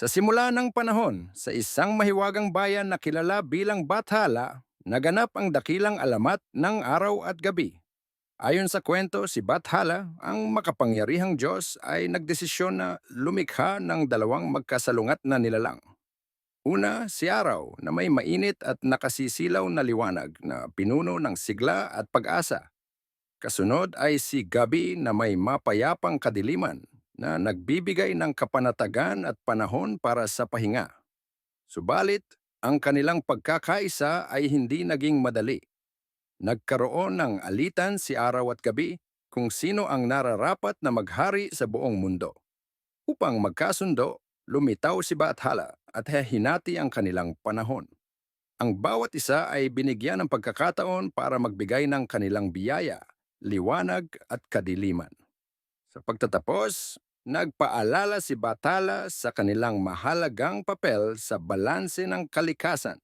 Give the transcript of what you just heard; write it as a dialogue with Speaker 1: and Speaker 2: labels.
Speaker 1: Sa simula ng panahon, sa isang mahiwagang bayan na kilala bilang Bathala, naganap ang dakilang alamat ng araw at gabi. Ayon sa kwento, si Bathala, ang makapangyarihang Diyos ay nagdesisyon na lumikha ng dalawang magkasalungat na nilalang. Una, si Araw na may mainit at nakasisilaw na liwanag na pinuno ng sigla at pag-asa. Kasunod ay si Gabi na may mapayapang kadiliman na nagbibigay ng kapanatagan at panahon para sa pahinga. Subalit, ang kanilang pagkakaisa ay hindi naging madali. Nagkaroon ng alitan si araw at gabi kung sino ang nararapat na maghari sa buong mundo. Upang magkasundo, lumitaw si Bathala at hinati ang kanilang panahon. Ang bawat isa ay binigyan ng pagkakataon para magbigay ng kanilang biyaya, liwanag at kadiliman. Sa pagtatapos, nagpaalala si Bathala sa kanilang mahalagang papel sa balanse ng kalikasan